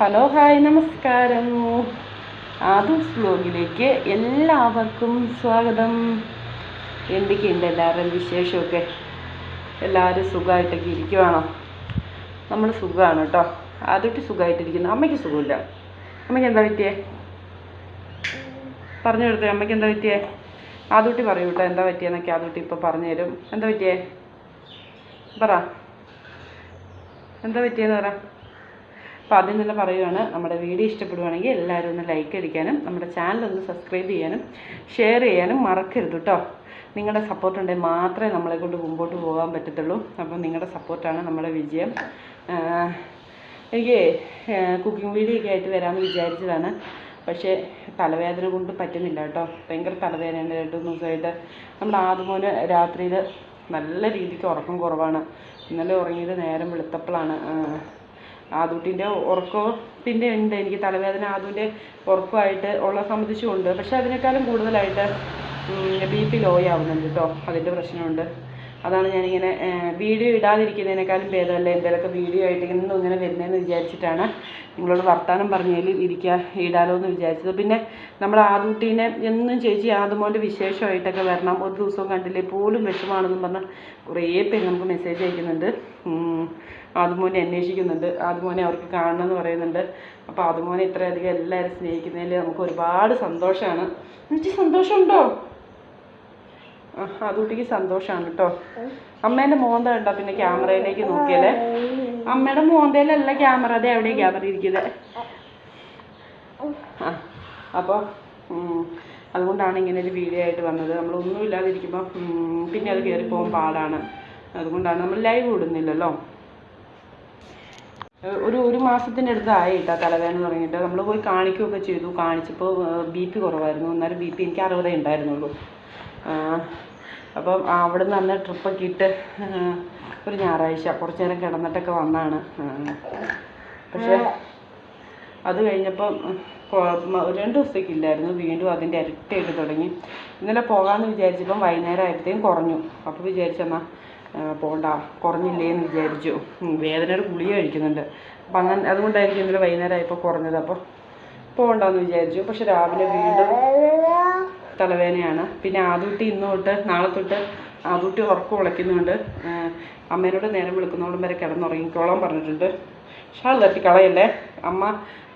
Hello hi നമസ്കാരം. ആദൂസ് വ്ലോഗിലേക്ക് എല്ലാവർക്കും സ്വാഗതം. എന്തൊക്കെയുണ്ട് എല്ലാവരുടെയും വിശേഷമൊക്കെ? എല്ലാവരും സുഖമായിട്ടൊക്കെ ഇരിക്കുവാണോ? നമ്മൾ സുഖമാണ് കേട്ടോ. ആദ്യമായിട്ട് സുഖമായിട്ടിരിക്കുന്നു. അമ്മയ്ക്ക് സുഖമില്ല. അമ്മയ്ക്ക് എന്താ പറ്റിയേ? പറഞ്ഞു കൊടുത്തേ അമ്മയ്ക്ക് എന്താ പറ്റിയേ? ആദ്യമായിട്ട് പറയൂ കേട്ടോ എന്താ പറ്റിയെന്നൊക്കെ ആദ്യമായിട്ട് ഇപ്പോൾ പറഞ്ഞു തരും എന്താ പറ്റിയേ? പറ. എന്താ പറ്റിയെന്ന് പറ. അപ്പോൾ ആദ്യം തന്നെ പറയുവാണ് നമ്മുടെ വീഡിയോ ഇഷ്ടപ്പെടുവാണെങ്കിൽ എല്ലാവരും ഒന്ന് ലൈക്ക് അടിക്കാനും നമ്മുടെ ചാനൽ ഒന്ന് സബ്സ്ക്രൈബ് ചെയ്യാനും ഷെയർ ചെയ്യാനും മറക്കരുത് കേട്ടോ നിങ്ങളുടെ സപ്പോർട്ട് ഉണ്ടെങ്കിൽ മാത്രമേ നമ്മളെ കൊണ്ട് മുമ്പോട്ട് പോകാൻ പറ്റത്തുള്ളൂ. അപ്പോൾ നിങ്ങളുടെ സപ്പോർട്ടാണ് നമ്മുടെ വിജയം. എനിക്ക് കുക്കിംഗ് വീഡിയോ ഒക്കെ ആയിട്ട് വരാമെന്ന് വിചാരിച്ചതാണ്. പക്ഷേ തലവേദന കൊണ്ട് പറ്റുന്നില്ല കേട്ടോ ഭയങ്കര തലവേദനയുണ്ട് രണ്ട് മൂന്ന് ദിവസമായിട്ട്. നമ്മുടെ ആദ്യമോന് രാത്രിയിൽ നല്ല രീതിക്ക് ഉറക്കം കുറവാണ്. ഇന്നലെ ഉറങ്ങിയത് നേരം വെളുത്തപ്പോഴാണ്. ആദൂട്ടിന്റെ പിന്നെ ഉണ്ട്. എനിക്ക് തലവേദന ആദൂന്റെ ഉറക്കമായിട്ട് ഉള്ള സംബന്ധിച്ചുമുണ്ട് പക്ഷേ അതിനേക്കാളും കൂടുതലായിട്ട് ബി പി ലോ ആവുന്നുണ്ട് കേട്ടോ അതിന്റെ പ്രശ്നമുണ്ട്. അതാണ് ഞാനിങ്ങനെ വീഡിയോ ഇടാതിരിക്കുന്നതിനേക്കാളും ഭേദമല്ലേ എന്തെങ്കിലുമൊക്കെ വീഡിയോ ആയിട്ട് ഇന്നും ഇങ്ങനെ വരുന്നതെന്ന് വിചാരിച്ചിട്ടാണ് നിങ്ങളോട് വർത്തമാനം പറഞ്ഞതിൽ ഇരിക്കുക ഇടാലോ എന്ന് വിചാരിച്ചത്. പിന്നെ നമ്മൾ ആദൂട്ടീനെ എന്നും ചേച്ചി ആദുമോന്റെ വിശേഷമായിട്ടൊക്കെ വരണം. ഒരു ദിവസവും കണ്ടില്ലേ പോലും വിഷമാണെന്നും പറഞ്ഞ് കുറേ പേര് നമുക്ക് മെസ്സേജ് അയക്കുന്നുണ്ട്. ആദമോനെ അന്വേഷിക്കുന്നുണ്ട്. ആദുമോനെ അവർക്ക് കാണണമെന്ന് പറയുന്നുണ്ട്. അപ്പോൾ ആദുമോനെ ഇത്രയധികം എല്ലാവരും സ്നേഹിക്കുന്നതിൽ നമുക്ക് ഒരുപാട് സന്തോഷമാണ്. എനിക്ക് സന്തോഷമുണ്ടോ? ആ അതുകുട്ടിക്ക് സന്തോഷമാണ് കേട്ടോ. അമ്മേന്റെ മോന്ത കണ്ടോ പിന്നെ ക്യാമറയിലേക്ക് നോക്കിയല്ലേ അമ്മയുടെ മോന്തയിലല്ല ക്യാമറ അതെ എവിടെ ക്യാമറ ഇരിക്കുന്നത് ആ അപ്പോൾ അതുകൊണ്ടാണ് ഇങ്ങനെ ഒരു വീഡിയോ ആയിട്ട് വന്നത്. നമ്മളൊന്നും ഇല്ലാതിരിക്കുമ്പോൾ പിന്നെ അത് കയറി പോകാൻ പാടാണ്. അതുകൊണ്ടാണ് നമ്മൾ ലൈവ് ഇടുന്നില്ലല്ലോ ഒരു ഒരു മാസത്തിന്റെ അടുത്ത് ആയി കേട്ടോ തലവേദന തുടങ്ങിയിട്ട്. നമ്മൾ പോയി കാണിക്കുകയൊക്കെ ചെയ്തു. കാണിച്ചപ്പോൾ ബി പി കുറവായിരുന്നു. അന്നേരം ബി പി എനിക്ക് അറുപതേ ഉണ്ടായിരുന്നുള്ളൂ. അപ്പം അവിടെ നിന്ന് അന്ന് ട്രിപ്പൊക്കെ ഇട്ട് ഒരു ഞായറാഴ്ച കുറച്ച് നേരം കിടന്നിട്ടൊക്കെ വന്നാണ്. പക്ഷേ അത് കഴിഞ്ഞപ്പം രണ്ട് ദിവസത്തേക്ക് ഇല്ലായിരുന്നു. വീണ്ടും അതിന്റെ ഇരട്ടിയായിട്ട് തുടങ്ങി. ഇന്നലെ പോകാമെന്ന് വിചാരിച്ചപ്പം വൈകുന്നേരം ആയപ്പോഴത്തേക്കും കുറഞ്ഞു. അപ്പോൾ വിചാരിച്ചെന്നാൽ പോണ്ട. കുറഞ്ഞില്ലേ എന്ന് വിചാരിച്ചു വേദനയുടെ ഗുളിക കഴിക്കുന്നുണ്ട്. അപ്പം അങ്ങനെ അതുകൊണ്ടായിരിക്കും ഇന്നലെ വൈകുന്നേരം ആയപ്പോൾ കുറഞ്ഞത്. അപ്പോൾ പോകണ്ടെന്ന് വിചാരിച്ചു. പക്ഷെ രാവിലെ വീണ്ടും തലവേദനയാണ്. പിന്നെ ആദൂട്ടി ഇന്ന് തൊട്ട് നാളെ തൊട്ട് ആദൂട്ടി ഉറക്കം ഉളയ്ക്കുന്നുണ്ട്. അമ്മേനോട് നേരം വിളിക്കുന്നോളം വരെ കിടന്നുറങ്ങിക്കോളാൻ പറഞ്ഞിട്ടുണ്ട്. ഷാൾ തട്ടി കളയല്ലേ അമ്മ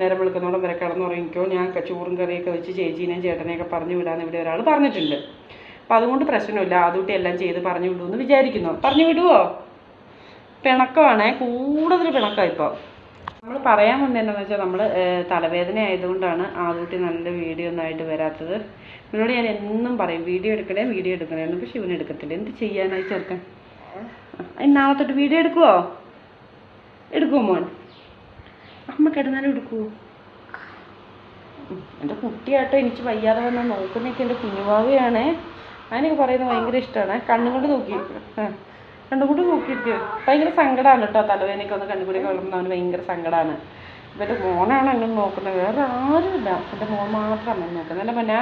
നേരം വിളിക്കുന്നോളം വരെ കിടന്നുറങ്ങിക്കോ. ഞാൻ ചോറും കറിയൊക്കെ വെച്ച് ചേച്ചീനെയും ചേട്ടനെയൊക്കെ പറഞ്ഞു വിടാന്ന് ഇവിടെ ഒരാൾ പറഞ്ഞിട്ടുണ്ട്. അപ്പം അതുകൊണ്ട് പ്രശ്നമില്ല. ആദൂട്ടി എല്ലാം ചെയ്ത് പറഞ്ഞു വിടുമെന്ന് വിചാരിക്കുന്നു. പറഞ്ഞു വിടുവോ? പിണക്കമാണേ. കൂടുതൽ പിണക്കമാണ് ഇപ്പോൾ നമ്മൾ പറയാൻ വന്നത് എന്താണെന്ന് വെച്ചാൽ നമ്മൾ തലവേദന ആയതുകൊണ്ടാണ് ആദ്യത്തെ നല്ല വീഡിയോ ഒന്നും ആയിട്ട് വരാത്തത്. എന്നോട് ഞാൻ എന്നും പറയും വീഡിയോ എടുക്കണേ വീഡിയോ എടുക്കണേ. എന്ന് പക്ഷെ ഇവൻ എടുക്കത്തില്ല. എന്ത് ചെയ്യാനായി ചേർക്കാൻ നാളെ തൊട്ട് വീഡിയോ എടുക്കുവോ? എടുക്കുമോ മോൻ? അമ്മ കിടന്നാലും എടുക്കുവോ? എന്റെ കുട്ടിയാട്ടോ എനിക്ക് വയ്യാതെ വന്നാൽ നോക്കുന്നൊക്കെ എന്റെ കുഞ്ഞുവാവയാണേ അതിനൊക്കെ പറയുന്നത് ഭയങ്കര ഇഷ്ടമാണ്. കണ്ണും കൊണ്ട് നോക്കി. ആ കണ്ണും കൂടി നോക്കിയിരിക്കുക ഭയങ്കര സങ്കടമാണ് കേട്ടോ തലവേദനയൊക്കെ ഒന്ന് കണ്ണുകൂടി കളറുമ്പോൾ അവന് ഭയങ്കര സങ്കടമാണ് ഇവന്റെ മോനാണ് അങ്ങനെ നോക്കുന്നത്. വേറെ ആരുമില്ല എന്റെ മോൻ മാത്രം അങ്ങനെ നോക്കുന്നത്. അല്ല പിന്നെ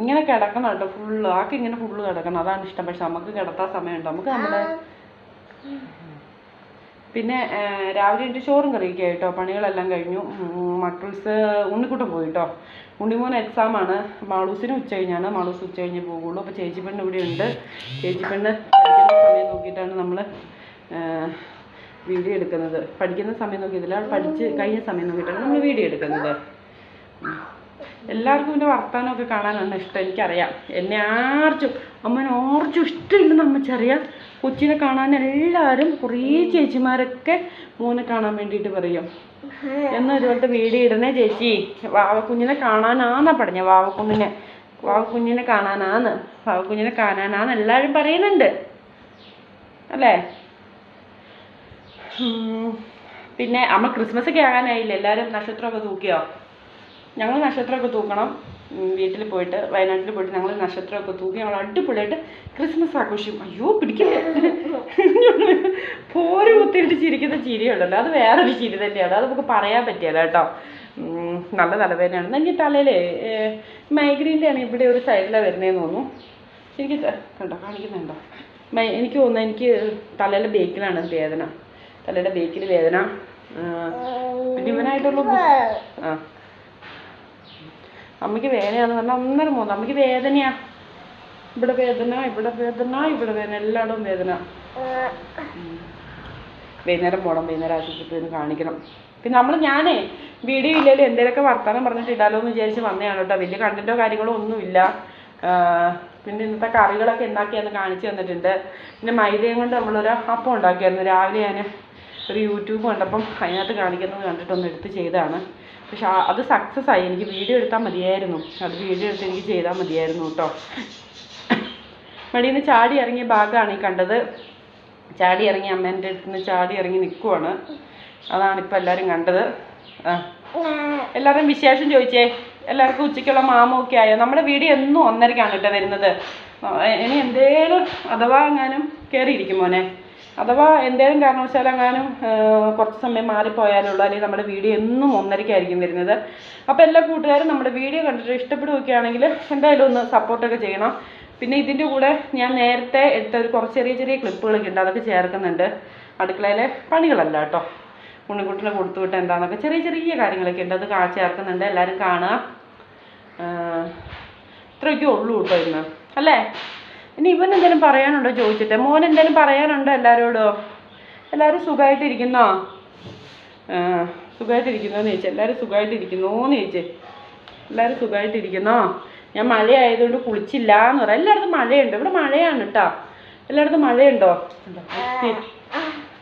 ഇങ്ങനെ കിടക്കണം കേട്ടോ ഫുള്ള് ആൾക്ക് ഇങ്ങനെ ഫുള്ള് കിടക്കണം. അതാണ് ഇഷ്ടം. പക്ഷെ നമുക്ക് കിടത്താൻ സമയമുണ്ട്. നമുക്ക് നമ്മുടെ പിന്നെ രാവിലെ എന്റെ ചോറും കറിയൊക്കെ ആയിട്ടോ പണികളെല്ലാം കഴിഞ്ഞു. മക്കൾസ് ഉണ്ണിക്കുട്ടൻ പോയി കേട്ടോ ഉണ്ണിമോൻ എക്സാമാണ് മാളൂസിന് ഉച്ച കഴിഞ്ഞാണ്. മാളൂസ് ഉച്ച കഴിഞ്ഞ് പോകുള്ളൂ അപ്പോൾ ചേച്ചി പെണ്ണ് ഇവിടെ ഉണ്ട്. ചേച്ചി പെണ്ണ് പഠിക്കുന്ന സമയം നോക്കിയിട്ടാണ് നമ്മൾ വീഡിയോ എടുക്കുന്നത്. പഠിക്കുന്ന സമയം നോക്കിയതില്ല പഠിച്ച് കഴിഞ്ഞ സമയം നോക്കിയിട്ടാണ് നമ്മൾ വീഡിയോ എടുക്കുന്നത്. എല്ലാവർക്കും എന്റെ വർത്തമാനമൊക്കെ കാണാനാണ് ഇഷ്ടം എനിക്കറിയാം. എന്നെ ആർച്ചും അമ്മനെ ആർച്ചും ഇഷ്ടമില്ലെന്ന് അമ്മച്ചറിയാം. കൊച്ചിനെ കാണാൻ എല്ലാവരും കുറേ ചേച്ചിമാരൊക്കെ മോനെ കാണാൻ വേണ്ടിയിട്ട് പറയും. എന്നാൽ ഇതുപോലത്തെ വീഡിയോ ഇടണേ ചേച്ചി. വാവക്കുഞ്ഞിനെ കാണാനാന്നാ പറഞ്ഞ വാവക്കുഞ്ഞിനെ. വാവക്കുഞ്ഞിനെ കാണാനാന്ന് വാവക്കുഞ്ഞിനെ കാണാനാന്ന് എല്ലാവരും പറയുന്നുണ്ട്. അല്ലേ? പിന്നെ അമ്മ ക്രിസ്മസ് ഒക്കെ ആകാനായില്ലേ? എല്ലാവരും നക്ഷത്രമൊക്കെ തൂക്കിയോ? ഞങ്ങൾ നക്ഷത്രമൊക്കെ തൂക്കണം. വീട്ടിൽ പോയിട്ട് വയനാട്ടിൽ പോയിട്ട് ഞങ്ങൾ നക്ഷത്രമൊക്കെ തൂക്കി ഞങ്ങൾ അടിപൊളിയായിട്ട് ക്രിസ്മസ് ആഘോഷിക്കും. അയ്യോ പിടിക്കില്ല? പോര് കുത്തിയിട്ട് ചിരിക്കുന്ന ചിരിയുണ്ടല്ലോ. അത് വേറൊരു ചിരി തന്നെയാണ്. അത് നമുക്ക് പറയാൻ പറ്റിയല്ല കേട്ടോ. നല്ല തലവേദനയാണ്. എനിക്ക് തലയിലെ മൈഗ്രീന്റെ ആണ് ഇവിടെ ഒരു സൈഡിലാണ് വരുന്നതെന്ന് തോന്നുന്നു. എനിക്ക് കണ്ടോ കാണിക്കുന്നുണ്ടോ? മൈ- എനിക്ക് തോന്നുന്നു എനിക്ക് തലയിലെ ബേക്കിലാണ് വേദന. തലയുടെ ബേക്കിൽ വേദന. പിന്നെ ഇവനായിട്ടുള്ള ആ. അമ്മയ്ക്ക് വേദനയാന്ന് പറഞ്ഞാൽ ഒന്നര മൂന്ന് അമ്മയ്ക്ക് വേദനയാ. ഇവിടെ വേദന ഇവിടെ വേദന ഇവിടെ വേദന എല്ലായിടവും വേദന. വൈകുന്നേരം പോകണം വൈകുന്നേരം ആശുപത്രിയിൽ പോയി കാണിക്കണം. പിന്നെ നമ്മൾ ഞാനേ വീഡിയോ ഇല്ലല്ലോ എന്തെങ്കിലുമൊക്കെ വർത്തമാനം പറഞ്ഞിട്ട് ഇടാലോ എന്ന് വിചാരിച്ച് വന്നതാണ് കേട്ടോ. വലിയ കണ്ടന്റോ കാര്യങ്ങളോ ഒന്നുമില്ല. പിന്നെ ഇന്നത്തെ കറികളൊക്കെ ഉണ്ടാക്കിയെന്ന് കാണിച്ചു തന്നിട്ടുണ്ട്. പിന്നെ മൈദയും കൊണ്ട് നമ്മളൊരു അപ്പം ഉണ്ടാക്കിയായിരുന്നു. രാവിലെ ഞാൻ ഒരു യൂട്യൂബ് കണ്ടപ്പം അതിനകത്ത് കാണിക്കുന്നത് കണ്ടിട്ടൊന്ന് എടുത്ത് ചെയ്തതാണ്. പക്ഷെ അത് സക്സസ് ആയി. എനിക്ക് വീഡിയോ എടുത്താൽ മതിയായിരുന്നു. അത് വീഡിയോ എടുത്ത് എനിക്ക് ചെയ്താൽ മതിയായിരുന്നു കേട്ടോ മടിയിൽ നിന്ന് ചാടി ഇറങ്ങിയ ഭാഗമാണ് ഈ കണ്ടത്. ചാടി ഇറങ്ങി അമ്മേന്റെ അടുത്ത് നിന്ന് ചാടി ഇറങ്ങി നിൽക്കുവാണ് അതാണ് ഇപ്പോൾ എല്ലാവരും കണ്ടത്. ആ. എല്ലാവരും വിശേഷം ചോദിച്ചേ. എല്ലാവർക്കും ഉച്ചയ്ക്കുള്ള മാമൊക്കെ ആയോ? നമ്മുടെ വീഡിയോ എന്നും ഒന്നരക്കാണ് കേട്ടോ വരുന്നത്. ഇനി എന്തേലും അഥവാ എങ്ങാനും കയറിയിരിക്കും മോനെ. അഥവാ എന്തേലും കാരണവശാൽ എങ്ങാനും കുറച്ച് സമയം മാറിപ്പോയാലുള്ളൂ അല്ലെങ്കിൽ നമ്മുടെ വീഡിയോ എന്നും ഒന്നരയ്ക്കായിരിക്കും വരുന്നത്. അപ്പോൾ എല്ലാ കൂട്ടുകാരും നമ്മുടെ വീഡിയോ കണ്ടിട്ട് ഇഷ്ടപ്പെടുകയൊക്കെയാണെങ്കിൽ എന്തായാലും ഒന്ന് സപ്പോർട്ടൊക്കെ ചെയ്യണം. പിന്നെ ഇതിന്റെ കൂടെ ഞാൻ നേരത്തെ എടുത്ത ഒരു കുറച്ച് ചെറിയ ചെറിയ ക്ലിപ്പുകളൊക്കെ ഉണ്ട്. അതൊക്കെ ചേർക്കുന്നുണ്ട്. അടുക്കളയിലെ പണികളല്ല കേട്ടോ. ഉണ്ണിക്കുട്ടിനെ കൊടുത്തു വിട്ട എന്താണെന്നൊക്കെ ചെറിയ ചെറിയ കാര്യങ്ങളൊക്കെ ഉണ്ട്. അത് ചേർക്കുന്നുണ്ട്. എല്ലാവരും കാണുക. ഇത്രയൊക്കെ ഉള്ളൂ കേട്ടോ ഇന്ന്. അല്ലേ? ഇനി ഇവൻ എന്തെങ്കിലും പറയാനുണ്ടോ ചോദിച്ചിട്ട്? മോൻ എന്തെങ്കിലും പറയാനുണ്ടോ എല്ലാവരോടോ എല്ലാവരും സുഖമായിട്ടിരിക്കുന്നോ സുഖമായിട്ടിരിക്കുന്നോന്ന് ചോദിച്ചു. എല്ലാവരും സുഖമായിട്ടിരിക്കുന്നോന്ന് ചോദിച്ചേ. എല്ലാവരും സുഖമായിട്ടിരിക്കുന്നോ ഞാൻ മഴയായതുകൊണ്ട് കുളിച്ചില്ല എന്ന് പറയാം. എല്ലായിടത്തും മഴയുണ്ട്. ഇവിടെ മഴയാണ് കേട്ടോ എല്ലായിടത്തും മഴയുണ്ടോ? ഗുസ്തി.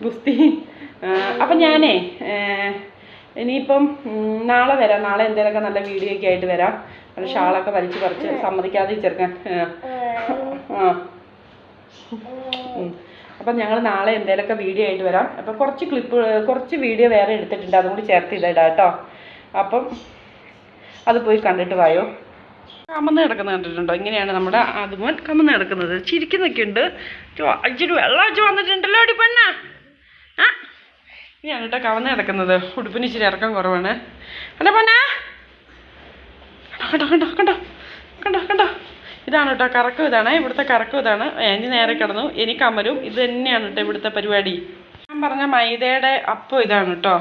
ഗുസ്തി അപ്പം ഞാനേ ഇനിയിപ്പം നാളെ വരാം. നാളെ എന്തെങ്കിലുമൊക്കെ നല്ല വീഡിയോ ഒക്കെ ആയിട്ട് വരാം. ഷാളൊക്കെ വലിച്ചു പറിച്ച് സമ്മതിക്കാതെ ചെറുക്കാൻ. അപ്പം ഞങ്ങൾ നാളെ എന്തെങ്കിലുമൊക്കെ വീഡിയോ ആയിട്ട് വരാം. അപ്പം കുറച്ച് ക്ലിപ്പ് കുറച്ച് വീഡിയോ വേറെ എടുത്തിട്ടുണ്ട്. അതും കൂടി ചേർത്ത് ഇതാ കേട്ടോ അപ്പം അത് പോയി കണ്ടിട്ട് വായോ. കമന്ന് കിടക്കുന്നത് കണ്ടിട്ടുണ്ടോ? ഇങ്ങനെയാണ് നമ്മുടെ അതുമോൻ കമന്ന് കിടക്കുന്നത്. ചിരിക്കുന്നൊക്കെ ഉണ്ട്. ഇച്ചിരി വെള്ളം അച്ഛൻ വന്നിട്ടുണ്ടല്ലോ അടി പെണ്ണ. ആ. ഇനിയാണ് കേട്ടോ കമന്ന് കിടക്കുന്നത്. ഉടുപ്പിന് ഇച്ചിരി ഇറക്കം കുറവാണ്. അല്ല പൊന്നാ. കണ്ടോ കണ്ടോ കണ്ടോ കണ്ടോ കണ്ടോ. ഇതാണ് കേട്ടോ കറക്കം ഇതാണ്. ഇവിടുത്തെ കറക്കം ഇതാണ്. ഇനി നേരെ കിടന്നു. എനിക്ക് അമരും ഇത് തന്നെയാണ് കേട്ടോ ഇവിടുത്തെ പരിപാടി. ഞാൻ പറഞ്ഞ മൈദയുടെ അപ്പം ഇതാണ് കേട്ടോ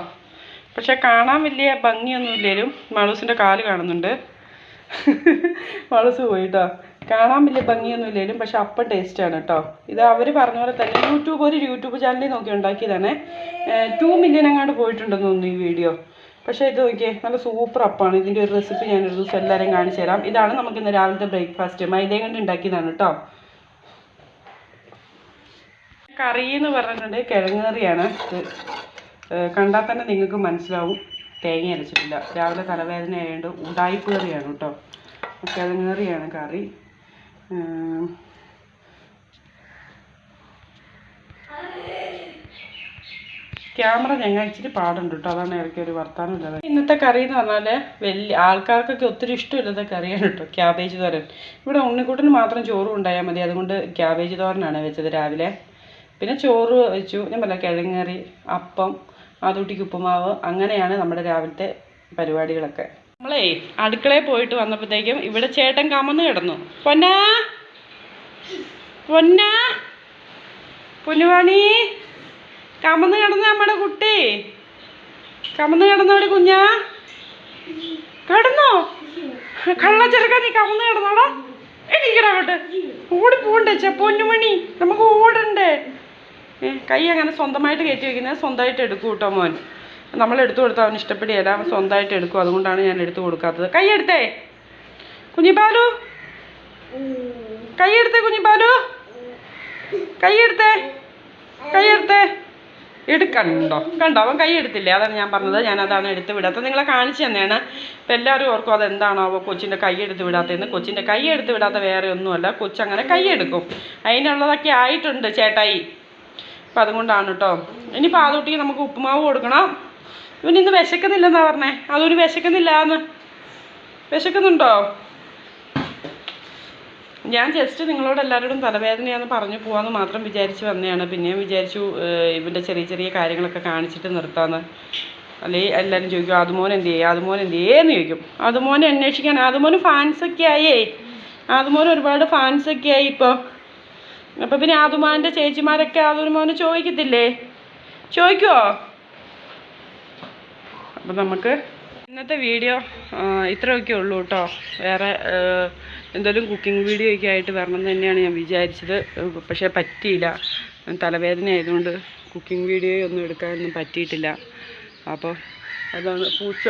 പക്ഷെ കാണാൻ വലിയ ഭംഗിയൊന്നും ഇല്ലേലും മാളൂസിന്റെ കാൽ കാണുന്നുണ്ട്. മാളൂസ് പോയി കേട്ടോ കാണാൻ വലിയ ഭംഗിയൊന്നും ഇല്ലേലും പക്ഷെ അപ്പം ടേസ്റ്റാണ് കേട്ടോ ഇത് അവർ പറഞ്ഞ പോലെ തന്നെ യൂട്യൂബ് ഒരു യൂട്യൂബ് ചാനലിൽ നോക്കി ഉണ്ടാക്കിയതാണ്. ടു മില്യൺ എങ്ങാണ്ട് പോയിട്ടുണ്ടെന്ന് തോന്നുന്നു ഈ വീഡിയോ പക്ഷേ ഇത് നോക്കിയേ നല്ല സൂപ്പർ അപ്പാണ് ഇതിന്റെ ഒരു റെസിപ്പി ഞാൻ ഒരു ദിവസം എല്ലാവരെയും കാണിച്ചു തരാം. ഇതാണ് നമുക്ക് ഇന്ന് രാവിലത്തെ ബ്രേക്ക്ഫാസ്റ്റ് മൈദയും കൊണ്ട് ഉണ്ടാക്കിയതാണ് കേട്ടോ കറി എന്ന് പറഞ്ഞിട്ടുണ്ട് കിഴങ്ങ് കറിയാണ്. ഇത് കണ്ടാൽ തന്നെ നിങ്ങൾക്ക് മനസ്സിലാവും. തേങ്ങ അരച്ചിട്ടില്ല. രാവിലെ തലവേദന ആയതുകൊണ്ട് ഉടായിപ്പ് കറിയാണ് കേട്ടോ കിഴങ്ങ് കറിയാണ് കറി. ക്യാമറ ഞങ്ങൾ ഇച്ചിരി പാടുണ്ട് കേട്ടോ അതാണ് ഇറക്കിയ ഒരു വർത്താനം ഇല്ലാതെ. ഇന്നത്തെ കറി എന്ന് പറഞ്ഞാൽ വലിയ ആൾക്കാർക്കൊക്കെ ഒത്തിരി ഇഷ്ടമില്ലാത്ത കറിയാണ് കേട്ടോ ക്യാബേജ് തോരൻ. ഇവിടെ ഉണ്ണിക്കൂട്ടിന് മാത്രം ചോറും ഉണ്ടായാൽ മതി. അതുകൊണ്ട് ക്യാബേജ് തോരനാണ് വെച്ചത് രാവിലെ. പിന്നെ ചോറ് വെച്ചു. ഞാൻ പറഞ്ഞ കിഴങ്ങറി അപ്പം ആദൂട്ടിക്ക് ഉപ്പുമാവ്. അങ്ങനെയാണ് നമ്മുടെ രാവിലത്തെ പരിപാടികളൊക്കെ. നമ്മളേ അടുക്കളയിൽ പോയിട്ട് വന്നപ്പോഴത്തേക്കും ഇവിടെ ചേട്ടൻ കമന്ന് കിടന്നു. പൊന്നാ? പൊന്നാ? പൊന്നുവാണി? കമന്ന് കിടന്ന നമ്മുടെ കുട്ടി. കമന്ന് കിടന്നോടി കുഞ്ഞാ. കിടന്നോ? കള്ള ചെറുക്കാൻ നീ കമന്ന് കിടന്നോടാ എനിക്കടങ്ങോട്ട് ഓടി പോണ്ടേ ചെ പൊന്നുമണി? നമുക്ക് ഓടണ്ടേ? കൈ അങ്ങനെ സ്വന്തമായിട്ട് കയറ്റി വെക്കുന്നത് സ്വന്തമായിട്ട് എടുക്കും കേട്ടോ മോൻ. നമ്മൾ എടുത്തു കൊടുത്താൽ അവന് ഇഷ്ടപ്പെടുകയില്ല അവൻ സ്വന്തമായിട്ട് എടുക്കും. അതുകൊണ്ടാണ് ഞാൻ എടുത്തു കൊടുക്കാത്തത്. കൈ എടുത്തേ. കുഞ്ഞിപ്പാലു? കൈ എടുത്തേ കുഞ്ഞിപ്പാലു? കൈ എടുത്തേ. കൈ എടുത്തേ. എടുക്കണ്ടോ കണ്ടോ? അവൻ കൈ എടുത്തില്ലേ? അതാണ് ഞാൻ പറഞ്ഞത്. ഞാൻ അതാണ് എടുത്ത് വിടാത്തത് നിങ്ങളെ കാണിച്ചു തന്നെയാണ് ഇപ്പം എല്ലാവരും ഓർക്കും അതെന്താണോ കൊച്ചിന്റെ കൈ എടുത്ത് വിടാത്തതെന്ന്. കൊച്ചിന്റെ കൈ എടുത്ത് വിടാത്ത വേറെ ഒന്നുമല്ല. കൊച്ചങ്ങനെ കൈ എടുക്കും. അതിനുള്ളതൊക്കെ ആയിട്ടുണ്ട് ചേട്ടായി. അപ്പം അതുകൊണ്ടാണ് കേട്ടോ ഇനിയിപ്പോൾ ആദൂട്ടിക്ക് നമുക്ക് ഉപ്പുമാവ് കൊടുക്കണം. ഇവനിന്ന് വിശക്കുന്നില്ലെന്നാണ് പറഞ്ഞത് പറഞ്ഞേ. അതൊരു വിശക്കുന്നില്ല എന്ന് വിശക്കുന്നുണ്ടോ? ഞാൻ ജസ്റ്റ് നിങ്ങളോട് എല്ലാവരോടും തലവേദനയാന്ന് പറഞ്ഞു പോവാന്ന് മാത്രം വിചാരിച്ച് വന്നതാണ്. പിന്നെയും വിചാരിച്ചു ഇവന്റെ ചെറിയ ചെറിയ കാര്യങ്ങളൊക്കെ കാണിച്ചിട്ട് നിർത്താമെന്ന് അല്ലേ എല്ലാവരും ചോദിക്കും അതുമോൻ എന്ത് ചെയ്യുക അതുമോൻ എന്ത് ചെയ്യേന്ന് ചോദിക്കും. അതുമോനെ അന്വേഷിക്കാൻ അതുമോന് ഫാൻസൊക്കെ ആയേ. അതുമോൻ ഒരുപാട് ഫാൻസൊക്കെ ആയി ഇപ്പോൾ അപ്പോൾ പിന്നെ അതുമോന്റെ ചേച്ചിമാരൊക്കെ അതുമോനെ ചോദിക്കത്തില്ലേ? ചോദിക്കുമോ അപ്പം നമുക്ക് ഇന്നത്തെ വീഡിയോ ഇത്രയൊക്കെ ഉള്ളൂ കേട്ടോ വേറെ എന്തെങ്കിലും കുക്കിംഗ് വീഡിയോ ഒക്കെ ആയിട്ട് വരണം തന്നെയാണ് ഞാൻ വിചാരിച്ചത്. പക്ഷേ പറ്റിയില്ല. തലവേദന ആയതുകൊണ്ട് കുക്കിംഗ് വീഡിയോ ഒന്നും എടുക്കാനൊന്നും പറ്റിയിട്ടില്ല. അപ്പോൾ അതാണ് പൂച്ച.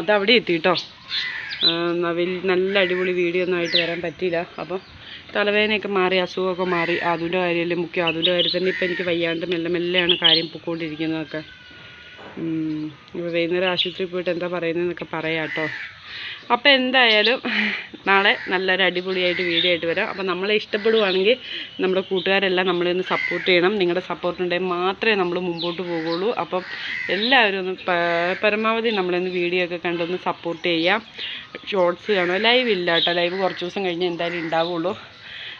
അതവിടെ എത്തി കേട്ടോ നല്ല അടിപൊളി വീഡിയോ ഒന്നും ആയിട്ട് വരാൻ പറ്റിയില്ല. അപ്പോൾ തലവേദനയൊക്കെ മാറി അസുഖമൊക്കെ മാറി. അതിന്റെ കാര്യമല്ലേ മുഖ്യം. അതിന്റെ കാര്യത്തിൽ തന്നെ ഇപ്പം എനിക്ക് വയ്യാണ്ട് മെല്ലെ മെല്ലെയാണ് കാര്യം പൊക്കോണ്ടിരിക്കുന്നതൊക്കെ. ഇപ്പോൾ വൈകുന്നേരം ആശുപത്രിയിൽ പോയിട്ട് എന്താ പറയുന്നതെന്നൊക്കെ പറയാം കേട്ടോ അപ്പോൾ എന്തായാലും നാളെ നല്ലൊരു അടിപൊളിയായിട്ട് വീഡിയോ ആയിട്ട് വരാം. അപ്പോൾ നമ്മളെ ഇഷ്ടപ്പെടുവാണെങ്കിൽ നമ്മുടെ കൂട്ടുകാരെല്ലാം നമ്മളെ ഒന്ന് സപ്പോർട്ട് ചെയ്യണം. നിങ്ങളുടെ സപ്പോർട്ട് ഉണ്ടെങ്കിൽ മാത്രമേ നമ്മൾ മുമ്പോട്ട് പോകുള്ളൂ അപ്പം എല്ലാവരും ഒന്ന് പരമാവധി നമ്മളൊന്ന് വീഡിയോ ഒക്കെ കണ്ടൊന്ന് സപ്പോർട്ട് ചെയ്യാം. ഷോർട്സ് കാണുക ലൈവ് ഇല്ല കേട്ടോ. ലൈവ് കുറച്ച് ദിവസം കഴിഞ്ഞ് എന്തായാലും ഉണ്ടാവുള്ളൂ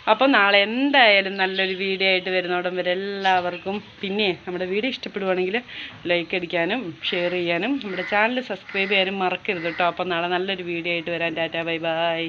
അപ്പോൾ നാളെ എന്തായാലും നല്ലൊരു വീഡിയോ ആയിട്ട് വരുന്നോടം വരെ എല്ലാവർക്കും പിന്നെ നമ്മുടെ വീഡിയോ ഇഷ്ടപ്പെടുവാണെങ്കിൽ ലൈക്ക് അടിക്കാനും ഷെയർ ചെയ്യാനും നമ്മുടെ ചാനൽ സബ്സ്ക്രൈബ് ചെയ്യാനും മറക്കരുത് കേട്ടോ. അപ്പോൾ നാളെ നല്ലൊരു വീഡിയോ ആയിട്ട് വരാൻ ടാറ്റാ ബൈ ബൈ